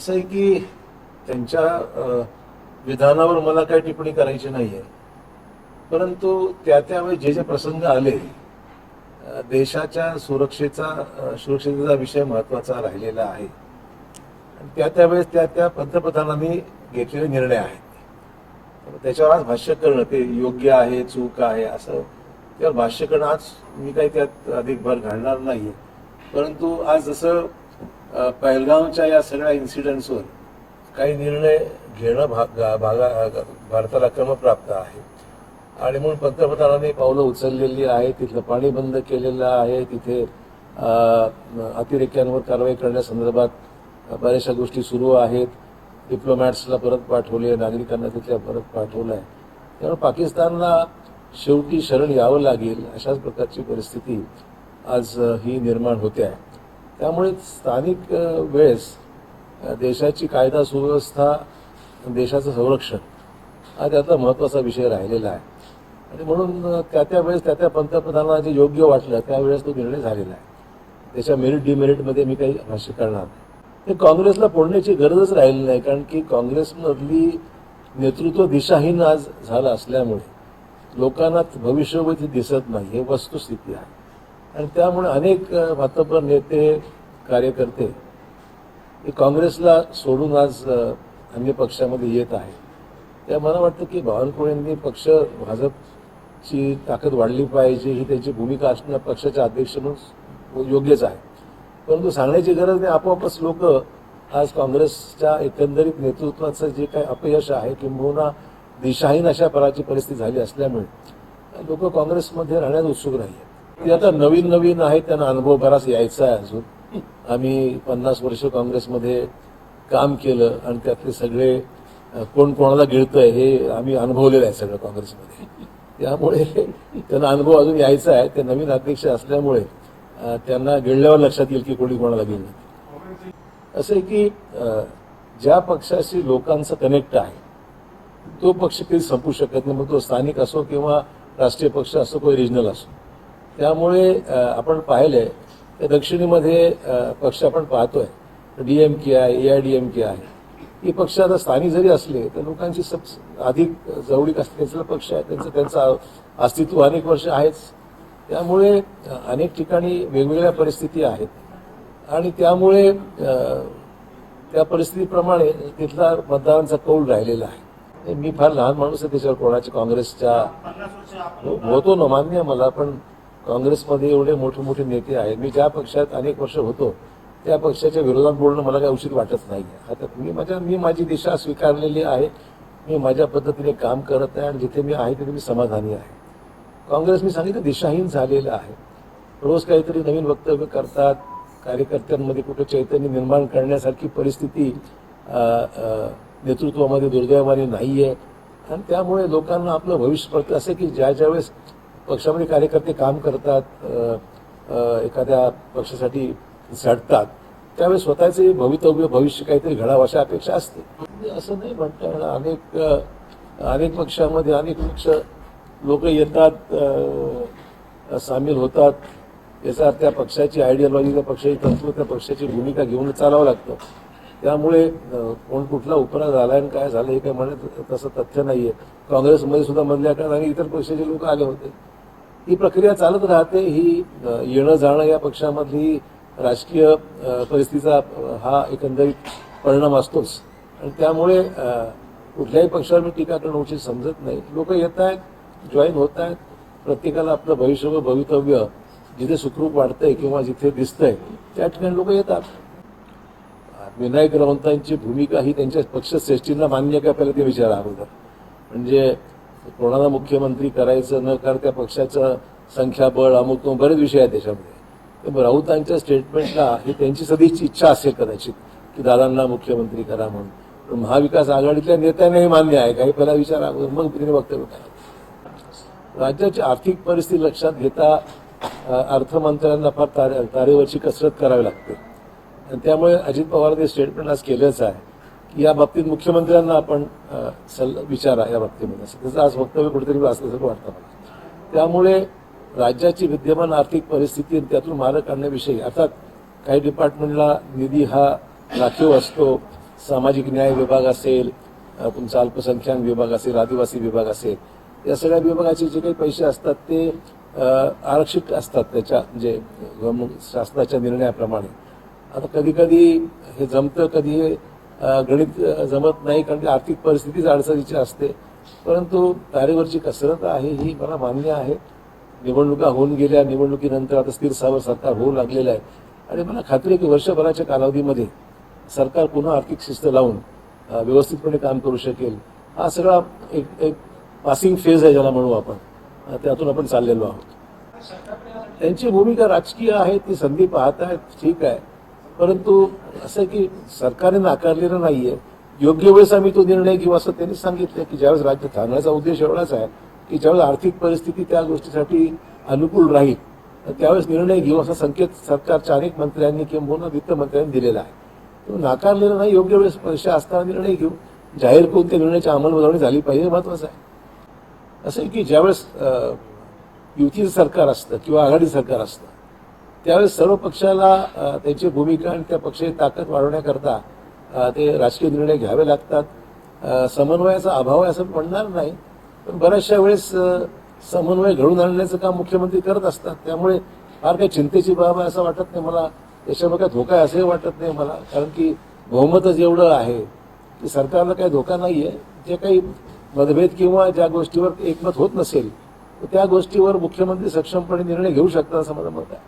असं आहे की त्यांच्या विधानावर मला काही टिप्पणी करायची नाही आहे परंतु त्या त्यावेळी जे जे प्रसंग आले देशाच्या सुरक्षेचा सुरक्षिततेचा विषय महत्त्वाचा राहिलेला आहे. आणि त्या त्यावेळेस त्या त्या पंतप्रधानांनी घेतलेले निर्णय आहेत. त्याच्यावर आज भाष्य करणं ते योग्य आहे चूक आहे असं. त्यावर भाष्य करणं आज मी काही त्यात अधिक भर घालणार नाही परंतु आज जसं पहलगावच्या या सगळ्या इन्सिडेंट्सवर काही निर्णय घेणं भाग भागा भारताला क्रमप्राप्त आहे. आणि म्हणून पंतप्रधानांनी पावलं उचललेली आहे तिथलं पाणी बंद केलेलं आहे तिथे अतिरेक्यांवर कारवाई करण्यासंदर्भात बऱ्याचशा गोष्टी सुरू आहेत. डिप्लोमॅट्सला परत पाठवले नागरिकांना तिथल्या परत पाठवलं आहे त्यामुळे पाकिस्तानला शेवटी शरण यावं लागेल अशाच प्रकारची परिस्थिती आज ही निर्माण होते आहे. त्यामुळे स्थानिक वेळेस देशाची कायदा सुव्यवस्था देशाचं संरक्षण हा त्यातला महत्त्वाचा विषय राहिलेला आहे. आणि म्हणून त्या त्या वेळेस त्या त्या पंतप्रधानांना जे योग्य वाटलं त्यावेळेस तो निर्णय झालेला आहे. त्याच्या मेरिट डिमेरिटमध्ये मी काही भाष्य करणार नाही. ते काँग्रेसला फोडण्याची गरजच राहिली नाही कारण की काँग्रेसमधली नेतृत्व दिशाहीन आज झालं असल्यामुळे लोकांना भविष्यवधी दिसत नाही हे वस्तुस्थिती आहे. आणि त्यामुळे अनेक अ, मातब्बर नेते कार्यकर्ते हे काँग्रेसला सोडून आज अन्य पक्षामध्ये येत आहे त्या मला वाटतं की बावनकुळेंनी पक्ष भाजपची ताकद वाढली पाहिजे ही त्यांची भूमिका असणं पक्षाच्या अध्यक्ष म्हणून योग्यच आहे. परंतु सांगण्याची गरज नाही आपोआपच लोक आज काँग्रेसच्या एकंदरीत नेतृत्वाचं जे काही अपयश आहे किंबहुना दिशाहीन अशा प्रकारची परिस्थिती झाली असल्यामुळे लोक काँग्रेसमध्ये राहण्यास उत्सुक राहिले ते आता नवीन नवीन आहेत त्यांना अनुभव बराच यायचा आहे अजून. आम्ही पन्नास वर्ष काँग्रेसमध्ये काम केलं आणि त्यातले सगळे कोण कोणाला गिळतंय हे आम्ही अनुभवलेलं आहे सगळं काँग्रेसमध्ये. त्यामुळे त्यांना अनुभव अजून यायचा आहे. ते नवीन अध्यक्ष असल्यामुळे त्यांना गिळल्यावर लक्षात येईल की कोणी कोणाला गिळलं. असं आहे की ज्या पक्षाशी लोकांचं कनेक्ट आहे तो पक्ष कधी संपू शकत नाही. मग तो स्थानिक असो किंवा राष्ट्रीय पक्ष असो किंवा रिजनल असो. त्यामुळे आपण पाहिलंय तर दक्षिणेमध्ये पक्ष आपण पाहतोय. डीएमके आहे A I D M K आहे ही पक्ष आता स्थानिक जरी असले तर लोकांची सब अधिक जवळीक असलेला पक्ष आहे. त्यांचं त्यांचं अस्तित्व अनेक वर्ष आहेच. त्यामुळे अनेक ठिकाणी वेगवेगळ्या परिस्थिती आहेत. आणि त्यामुळे त्या परिस्थितीप्रमाणे तिथला मतदारांचा कौल राहिलेला आहे. मी फार लहान माणूस आहे त्याच्यावर कोणाच्या काँग्रेसच्या हो, होतो ना मान्य मला पण काँग्रेसमध्ये एवढे मोठे मोठे नेते आहेत. मी ज्या पक्षात अनेक वर्ष होतो त्या पक्षाच्या विरोधात बोलणं मला काही उचित वाटत नाही आता मी माझ्या मी माझी दिशा स्वीकारलेली आहे. मी माझ्या पद्धतीने काम करत आहे आणि जिथे मी आहे तिथे मी समाधानी आहे. काँग्रेस मी सांगितलं दिशाहीन झालेलं आहे. रोज काहीतरी नवीन वक्तव्य करतात. कार्यकर्त्यांमध्ये कुठं चैतन्य निर्माण करण्यासारखी परिस्थिती नेतृत्वामध्ये दुर्दैवाने नाही आहे आणि त्यामुळे लोकांना आपलं भविष्य पडतं असं की ज्या ज्यावेळेस पक्षामध्ये कार्यकर्ते काम करतात एखाद्या पक्षासाठी झडतात त्यावेळेस स्वतःचे भवितव्य भविष्य काहीतरी घडावं अशा अपेक्षा असते. म्हणजे असं नाही म्हणता येणार. अनेक अनेक पक्षामध्ये अनेक पक्ष लोक येतात सामील होतात. याचा अर्थ त्या पक्षाची आयडियोलॉजी त्या पक्षाची तत्व त्या पक्षाची भूमिका घेऊन चालावं लागतं. त्यामुळे कोण कुठला उपरा झाला आणि काय झालं हे काय म्हणत तसं तथ्य नाही आहे काँग्रेसमध्ये सुद्धा मधल्या काळात आणि इतर पक्षाचे लोक आले होते. ही प्रक्रिया चालत राहते ही येणं जाणं या पक्षामधली राजकीय परिस्थितीचा हा एकंदरीत परिणाम असतोच. आणि त्यामुळे कुठल्याही पक्षावर मी टीका करणं उचित समजत नाही. लोक येत आहेत जॉईन होत आहेत. प्रत्येकाला आपलं भविष्य व भवितव्य जिथे सुखरूप वाटतंय किंवा जिथे दिसतंय त्या ठिकाणी लोक येतात. विनायक राऊतांची भूमिका ही त्यांच्या पक्षश्रेष्ठींना मान्य का? पहिला ते विचारा अगोदर. म्हणजे कोणाला मुख्यमंत्री करायचं न करता पक्षाचं संख्याबळ अमुक तमुक बरेच विषय आहेत त्याच्यामध्ये. तर राऊतांच्या स्टेटमेंटला ही त्यांची सदिच्छी इच्छा असेल कदाचित की दादांना मुख्यमंत्री करा म्हणून. पण महाविकास आघाडीतल्या नेत्यांनाही मान्य आहे. काही पहिला विचार अगोदर मग तिने वक्तव्य काय राज्याची आर्थिक परिस्थिती लक्षात घेता अर्थमंत्र्यांना फार तारे तारेवरची कसरत करावी लागते. आणि त्यामुळे अजित पवारांनी स्टेटमेंट आज केलंच आहे. या बाबतीत मुख्यमंत्र्यांना आपण अ, सल विचारा या बाबतीमध्ये. असं त्याचं आज वक्तव्य कुठेतरी वाचल्यासारखं वाटतं मला. त्यामुळे राज्याची विद्यमान आर्थिक परिस्थिती आणि त्यातून मार्ग काढण्याविषयी अर्थात काही डिपार्टमेंटला निधी हा राखीव असतो सामाजिक न्याय विभाग असेल तुमचा अल्पसंख्याक विभाग असेल आदिवासी विभाग असेल या सगळ्या विभागाचे जे काही पैसे असतात ते आरक्षित असतात त्याच्या म्हणजे शासनाच्या निर्णयाप्रमाणे. आता कधी कधी हे जमतं कधी हे गणित जमत नाही कारण की आर्थिक परिस्थितीच अडचणीची असते. परंतु तारेवरची कसरत आहे ही मला मान्य आहे. निवडणुका होऊन गेल्या निवडणुकीनंतर आता स्थिर सावर सरकार होऊ लागलेलं आहे. आणि मला खात्री आहे की वर्षभराच्या कालावधीमध्ये सरकार पुन्हा आर्थिक शिस्त लावून व्यवस्थितपणे काम करू शकेल. हा सगळा एक एक पासिंग फेज आहे ज्याला म्हणू आपण. त्यातून आपण चाललेलो आहोत. त्यांची भूमिका राजकीय आहे ती संधी पाहत आहेत ठीक आहे. परंतु असं की सरकारने नाकारलेलं नाहीये. योग्य वेळेस आम्ही तो निर्णय घेऊ असं त्यांनी सांगितलं की ज्यावेळेस राज्य थांबण्याचा उद्देश एवढाच आहे की ज्यावेळेस आर्थिक परिस्थिती त्या गोष्टीसाठी अनुकूल राहील तर त्यावेळेस निर्णय घेऊ असा संकेत सरकारच्या अनेक मंत्र्यांनी किंवा वित्त मंत्र्यांनी दिलेला आहे. तो नाकारलेला नाही योग्य वेळेस पैसे असताना निर्णय घेऊ. जाहीर करून त्या निर्णयाची अंमलबजावणी झाली पाहिजे महत्वाचं आहे. असं आहे की ज्यावेळेस युतीचं सरकार असतं किंवा आघाडी सरकार असतं त्यावेळेस सर्व पक्षाला त्यांची भूमिका आणि त्या पक्षाची ताकद वाढवण्याकरता ते राजकीय निर्णय घ्यावे लागतात. समन्वयाचा अभाव आहे असं म्हणणार नाही पण बऱ्याचशा वेळेस समन्वय घडून आणण्याचं काम मुख्यमंत्री करत असतात. त्यामुळे फार काही चिंतेची बाब आहे असं वाटत नाही. मला त्याच्यामुळे काही धोका आहे असंही वाटत नाही मला कारण की बहुमतच एवढं आहे की सरकारला काही धोका नाही आहे जे काही मतभेद किंवा ज्या गोष्टीवर एकमत होत नसेल तर त्या गोष्टीवर मुख्यमंत्री सक्षमपणे निर्णय घेऊ शकतात असं माझं मत आहे.